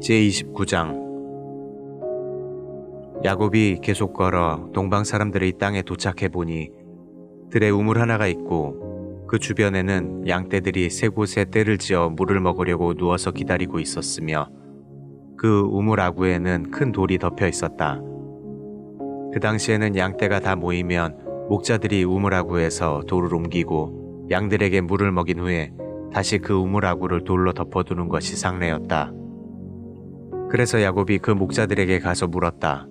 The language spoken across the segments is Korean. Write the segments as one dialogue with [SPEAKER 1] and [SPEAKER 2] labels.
[SPEAKER 1] 제29장 야곱이 계속 걸어 동방 사람들의 땅에 도착해 보니 들에 우물 하나가 있고 그 주변에는 양떼들이 세 곳에 떼를 지어 물을 먹으려고 누워서 기다리고 있었으며 그 우물 아구에는 큰 돌이 덮여 있었다. 그 당시에는 양떼가 다 모이면 목자들이 우물 아구에서 돌을 옮기고 양들에게 물을 먹인 후에 다시 그 우물 아구를 돌로 덮어두는 것이 상례였다. 그래서 야곱이 그 목자들에게 가서 물었다.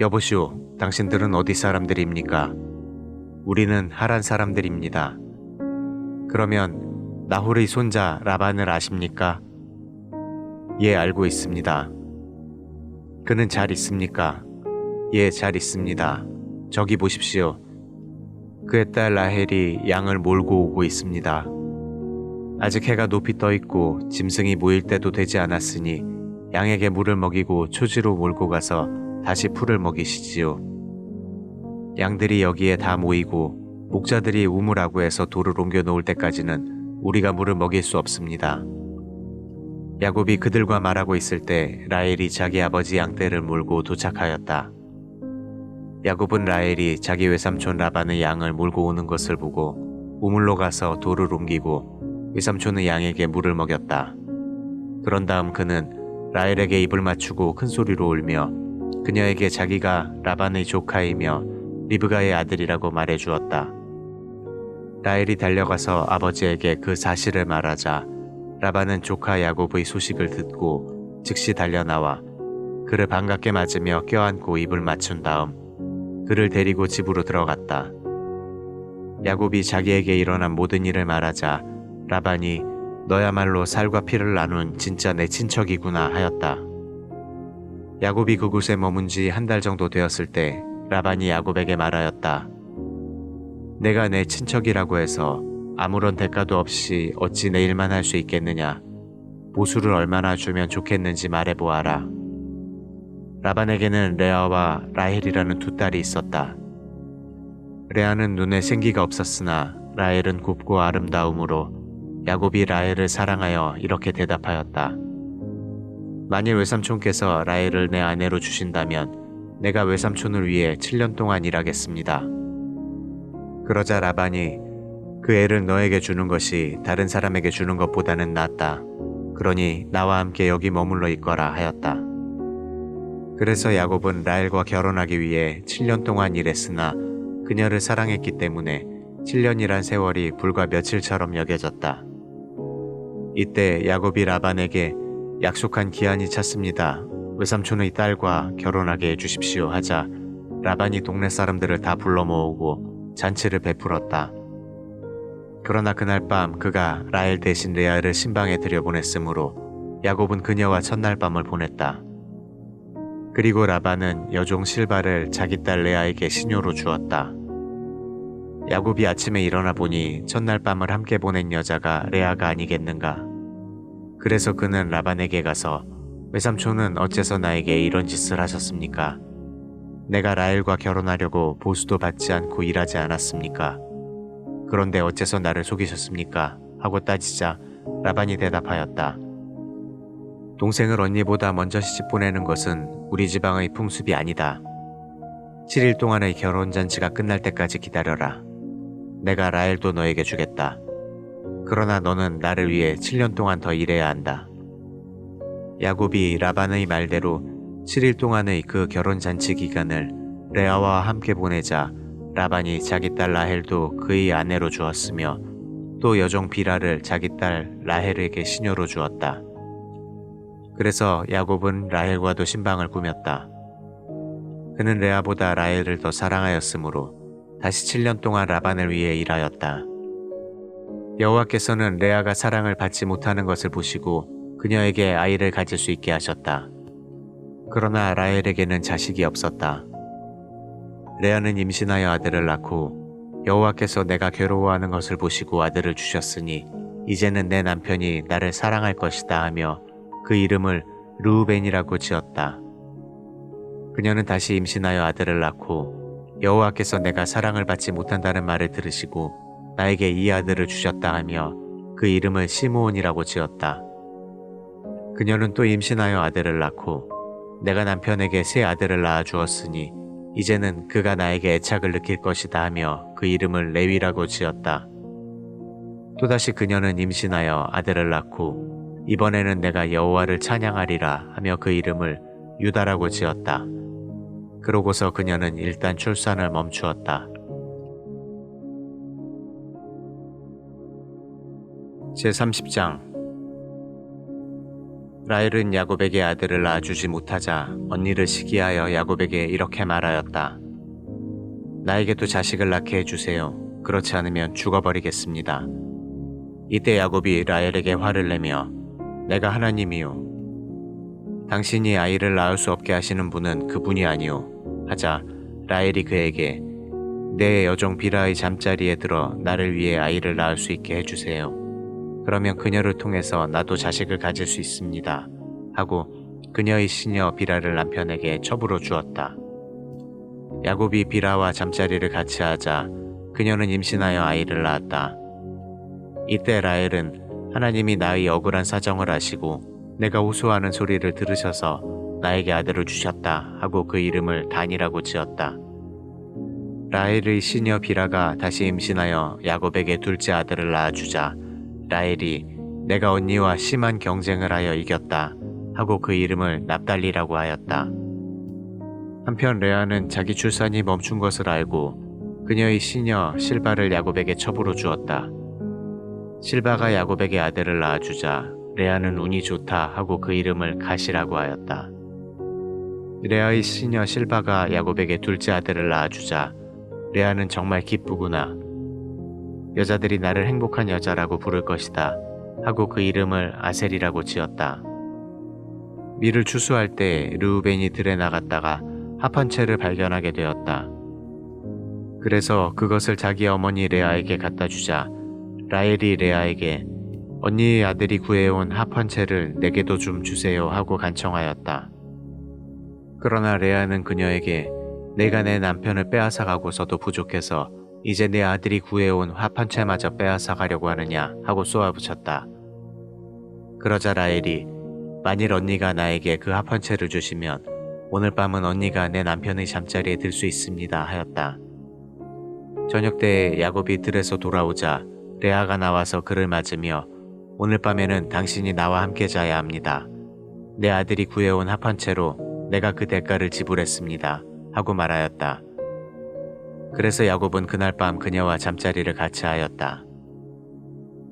[SPEAKER 1] 여보시오, 당신들은 어디 사람들입니까? 우리는 하란 사람들입니다. 그러면 나홀의 손자 라반을 아십니까? 예, 알고 있습니다. 그는 잘 있습니까? 예, 잘 있습니다. 저기 보십시오. 그의 딸 라헬이 양을 몰고 오고 있습니다. 아직 해가 높이 떠 있고 짐승이 모일 때도 되지 않았으니 양에게 물을 먹이고 초지로 몰고 가서 다시 풀을 먹이시지요. 양들이 여기에 다 모이고 목자들이 우물아구에서 돌을 옮겨 놓을 때까지는 우리가 물을 먹일 수 없습니다. 야곱이 그들과 말하고 있을 때 라헬이 자기 아버지 양떼를 몰고 도착하였다. 야곱은 라헬이 자기 외삼촌 라반의 양을 몰고 오는 것을 보고 우물로 가서 돌을 옮기고 외삼촌의 양에게 물을 먹였다. 그런 다음 그는 라헬에게 입을 맞추고 큰 소리로 울며 그녀에게 자기가 라반의 조카이며 리브가의 아들이라고 말해 주었다. 라헬이 달려가서 아버지에게 그 사실을 말하자 라반은 조카 야곱의 소식을 듣고 즉시 달려나와 그를 반갑게 맞으며 껴안고 입을 맞춘 다음 그를 데리고 집으로 들어갔다. 야곱이 자기에게 일어난 모든 일을 말하자 라반이 너야말로 살과 피를 나눈 진짜 내 친척이구나 하였다. 야곱이 그곳에 머문 지 한 달 정도 되었을 때 라반이 야곱에게 말하였다. 내가 내 친척이라고 해서 아무런 대가도 없이 어찌 내 일만 할 수 있겠느냐. 보수를 얼마나 주면 좋겠는지 말해보아라. 라반에게는 레아와 라헬이라는 두 딸이 있었다. 레아는 눈에 생기가 없었으나 라헬은 곱고 아름다움으로 야곱이 라헬을 사랑하여 이렇게 대답하였다. 만일 외삼촌께서 라헬을 내 아내로 주신다면 내가 외삼촌을 위해 7년 동안 일하겠습니다. 그러자 라반이 그 애를 너에게 주는 것이 다른 사람에게 주는 것보다는 낫다. 그러니 나와 함께 여기 머물러 있거라 하였다. 그래서 야곱은 라헬과 결혼하기 위해 7년 동안 일했으나 그녀를 사랑했기 때문에 7년이란 세월이 불과 며칠처럼 여겨졌다. 이때 야곱이 라반에게 약속한 기한이 찼습니다. 외삼촌의 딸과 결혼하게 해주십시오 하자 라반이 동네 사람들을 다 불러 모으고 잔치를 베풀었다. 그러나 그날 밤 그가 라헬 대신 레아를 신방에 들여보냈으므로 야곱은 그녀와 첫날 밤을 보냈다. 그리고 라반은 여종 실바를 자기 딸 레아에게 신료로 주었다. 야곱이 아침에 일어나 보니 첫날 밤을 함께 보낸 여자가 레아가 아니겠는가. 그래서 그는 라반에게 가서 외삼촌은 어째서 나에게 이런 짓을 하셨습니까? 내가 라헬과 결혼하려고 보수도 받지 않고 일하지 않았습니까? 그런데 어째서 나를 속이셨습니까? 하고 따지자 라반이 대답하였다. 동생을 언니보다 먼저 시집 보내는 것은 우리 지방의 풍습이 아니다. 7일 동안의 결혼 잔치가 끝날 때까지 기다려라. 내가 라헬도 너에게 주겠다. 그러나 너는 나를 위해 7년 동안 더 일해야 한다. 야곱이 라반의 말대로 7일 동안의 그 결혼 잔치 기간을 레아와 함께 보내자 라반이 자기 딸 라헬도 그의 아내로 주었으며 또 여종 비라를 자기 딸 라헬에게 시녀로 주었다. 그래서 야곱은 라헬과도 신방을 꾸몄다. 그는 레아보다 라헬을 더 사랑하였으므로 다시 7년 동안 라반을 위해 일하였다. 여호와께서는 레아가 사랑을 받지 못하는 것을 보시고 그녀에게 아이를 가질 수 있게 하셨다. 그러나 라헬에게는 자식이 없었다. 레아는 임신하여 아들을 낳고 여호와께서 내가 괴로워하는 것을 보시고 아들을 주셨으니 이제는 내 남편이 나를 사랑할 것이다 하며 그 이름을 르우벤이라고 지었다. 그녀는 다시 임신하여 아들을 낳고 여호와께서 내가 사랑을 받지 못한다는 말을 들으시고 나에게 이 아들을 주셨다 하며 그 이름을 시므온이라고 지었다. 그녀는 또 임신하여 아들을 낳고 내가 남편에게 새 아들을 낳아 주었으니 이제는 그가 나에게 애착을 느낄 것이다 하며 그 이름을 레위라고 지었다. 또다시 그녀는 임신하여 아들을 낳고 이번에는 내가 여호와를 찬양하리라 하며 그 이름을 유다라고 지었다. 그러고서 그녀는 일단 출산을 멈추었다. 제30장 라헬은 야곱에게 아들을 낳아주지 못하자 언니를 시기하여 야곱에게 이렇게 말하였다. 나에게도 자식을 낳게 해주세요. 그렇지 않으면 죽어버리겠습니다. 이때 야곱이 라헬에게 화를 내며 내가 하나님이요. 당신이 아이를 낳을 수 없게 하시는 분은 그분이 아니오. 하자 라헬이 그에게 내 여종 비라의 잠자리에 들어 나를 위해 아이를 낳을 수 있게 해주세요. 그러면 그녀를 통해서 나도 자식을 가질 수 있습니다. 하고 그녀의 시녀 비라를 남편에게 첩으로 주었다. 야곱이 비라와 잠자리를 같이 하자 그녀는 임신하여 아이를 낳았다. 이때 라헬은 하나님이 나의 억울한 사정을 아시고 내가 호소하는 소리를 들으셔서 나에게 아들을 주셨다 하고 그 이름을 단이라고 지었다. 라헬의 시녀 비라가 다시 임신하여 야곱에게 둘째 아들을 낳아주자 라헬이 내가 언니와 심한 경쟁을 하여 이겼다 하고 그 이름을 납달리라고 하였다. 한편 레아는 자기 출산이 멈춘 것을 알고 그녀의 시녀 실바를 야곱에게 첩으로 주었다. 실바가 야곱에게 아들을 낳아주자 레아는 운이 좋다 하고 그 이름을 가시라고 하였다. 레아의 시녀 실바가 야곱에게 둘째 아들을 낳아주자 레아는 정말 기쁘구나. 여자들이 나를 행복한 여자라고 부를 것이다. 하고 그 이름을 아셀이라고 지었다. 밀을 추수할 때 르우벤이 들에 나갔다가 합한 채를 발견하게 되었다. 그래서 그것을 자기 어머니 레아에게 갖다 주자 라헬이 레아에게 언니의 아들이 구해온 합한 채를 내게도 좀 주세요 하고 간청하였다. 그러나 레아는 그녀에게 내가 내 남편을 빼앗아 가고서도 부족해서 이제 내 아들이 구해온 합한 채마저 빼앗아 가려고 하느냐 하고 쏘아붙였다. 그러자 라헬이 만일 언니가 나에게 그 합한 채를 주시면 오늘 밤은 언니가 내 남편의 잠자리에 들 수 있습니다 하였다. 저녁 때 야곱이 들에서 돌아오자 레아가 나와서 그를 맞으며 오늘 밤에는 당신이 나와 함께 자야 합니다. 내 아들이 구해온 합한 채로 내가 그 대가를 지불했습니다. 하고 말하였다. 그래서 야곱은 그날 밤 그녀와 잠자리를 같이 하였다.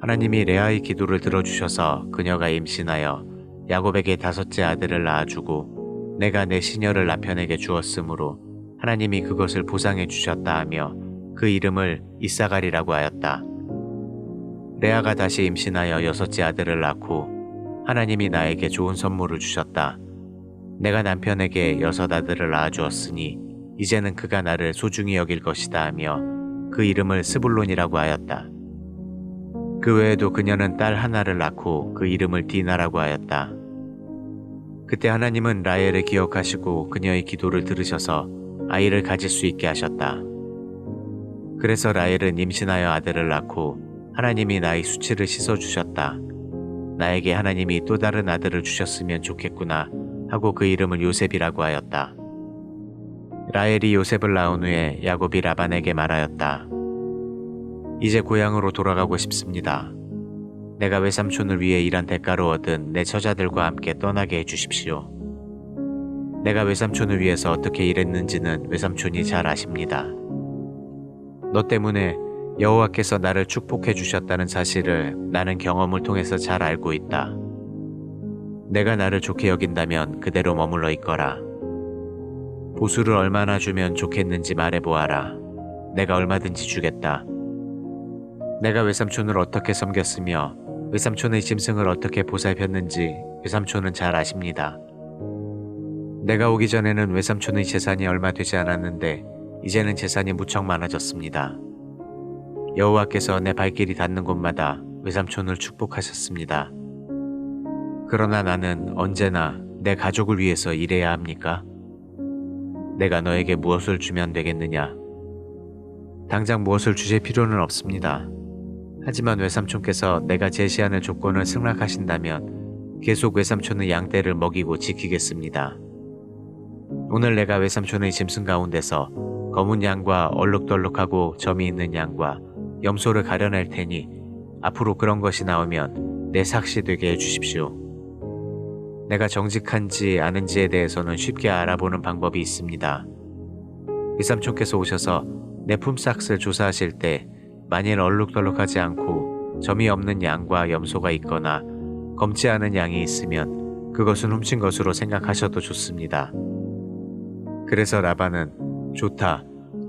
[SPEAKER 1] 하나님이 레아의 기도를 들어주셔서 그녀가 임신하여 야곱에게 다섯째 아들을 낳아주고 내가 내 시녀를 남편에게 주었으므로 하나님이 그것을 보상해 주셨다 하며 그 이름을 이사갈이라고 하였다. 레아가 다시 임신하여 여섯째 아들을 낳고 하나님이 나에게 좋은 선물을 주셨다. 내가 남편에게 여섯 아들을 낳아주었으니 이제는 그가 나를 소중히 여길 것이다 하며 그 이름을 스불론이라고 하였다. 그 외에도 그녀는 딸 하나를 낳고 그 이름을 디나라고 하였다. 그때 하나님은 라헬을 기억하시고 그녀의 기도를 들으셔서 아이를 가질 수 있게 하셨다. 그래서 라헬은 임신하여 아들을 낳고 하나님이 나의 수치를 씻어주셨다. 나에게 하나님이 또 다른 아들을 주셨으면 좋겠구나 하고 그 이름을 요셉이라고 하였다. 라헬이 요셉을 낳은 후에 야곱이 라반에게 말하였다. 이제 고향으로 돌아가고 싶습니다. 내가 외삼촌을 위해 일한 대가로 얻은 내 처자들과 함께 떠나게 해주십시오. 내가 외삼촌을 위해서 어떻게 일했는지는 외삼촌이 잘 아십니다. 너 때문에 여호와께서 나를 축복해 주셨다는 사실을 나는 경험을 통해서 잘 알고 있다. 내가 나를 좋게 여긴다면 그대로 머물러 있거라. 보수를 얼마나 주면 좋겠는지 말해보아라. 내가 얼마든지 주겠다. 내가 외삼촌을 어떻게 섬겼으며 외삼촌의 짐승을 어떻게 보살폈는지 외삼촌은 잘 아십니다. 내가 오기 전에는 외삼촌의 재산이 얼마 되지 않았는데 이제는 재산이 무척 많아졌습니다. 여호와께서 내 발길이 닿는 곳마다 외삼촌을 축복하셨습니다. 그러나 나는 언제나 내 가족을 위해서 일해야 합니까? 내가 너에게 무엇을 주면 되겠느냐? 당장 무엇을 주실 필요는 없습니다. 하지만 외삼촌께서 내가 제시하는 조건을 승낙하신다면 계속 외삼촌의 양떼를 먹이고 지키겠습니다. 오늘 내가 외삼촌의 짐승 가운데서 검은 양과 얼룩덜룩하고 점이 있는 양과 염소를 가려낼 테니 앞으로 그런 것이 나오면 내 삭시 되게 해주십시오. 내가 정직한지 아는지에 대해서는 쉽게 알아보는 방법이 있습니다. 외삼촌께서 오셔서 내 품삯을 조사하실 때 만일 얼룩덜룩하지 않고 점이 없는 양과 염소가 있거나 검지 않은 양이 있으면 그것은 훔친 것으로 생각하셔도 좋습니다. 그래서 라반은 좋다.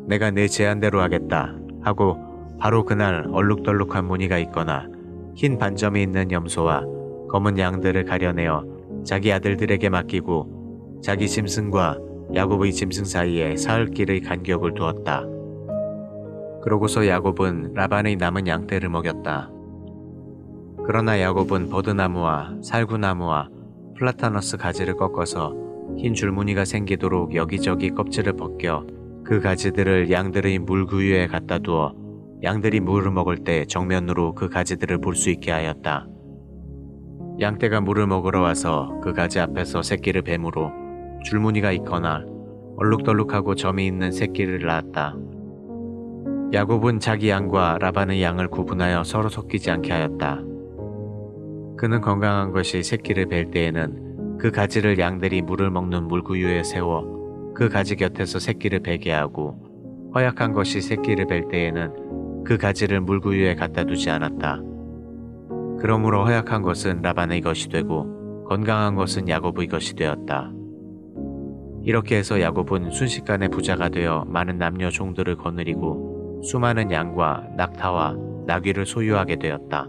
[SPEAKER 1] 내가 내 제안대로 하겠다. 하고 바로 그날 얼룩덜룩한 무늬가 있거나 흰 반점이 있는 염소와 검은 양들을 가려내어 자기 아들들에게 맡기고 자기 짐승과 야곱의 짐승 사이에 사흘길의 간격을 두었다. 그러고서 야곱은 라반의 남은 양떼를 먹였다. 그러나 야곱은 버드나무와 살구나무와 플라타너스 가지를 꺾어서 흰 줄무늬가 생기도록 여기저기 껍질을 벗겨 그 가지들을 양들의 물구유에 갖다 두어 양들이 물을 먹을 때 정면으로 그 가지들을 볼 수 있게 하였다. 양떼가 물을 먹으러 와서 그 가지 앞에서 새끼를 뱀으로 줄무늬가 있거나 얼룩덜룩하고 점이 있는 새끼를 낳았다. 야곱은 자기 양과 라반의 양을 구분하여 서로 섞이지 않게 하였다. 그는 건강한 것이 새끼를 뵐 때에는 그 가지를 양들이 물을 먹는 물구유에 세워 그 가지 곁에서 새끼를 베게 하고 허약한 것이 새끼를 뵐 때에는 그 가지를 물구유에 갖다 두지 않았다. 그러므로 허약한 것은 라반의 것이 되고 건강한 것은 야곱의 것이 되었다. 이렇게 해서 야곱은 순식간에 부자가 되어 많은 남녀 종들을 거느리고 수많은 양과 낙타와 나귀를 소유하게 되었다.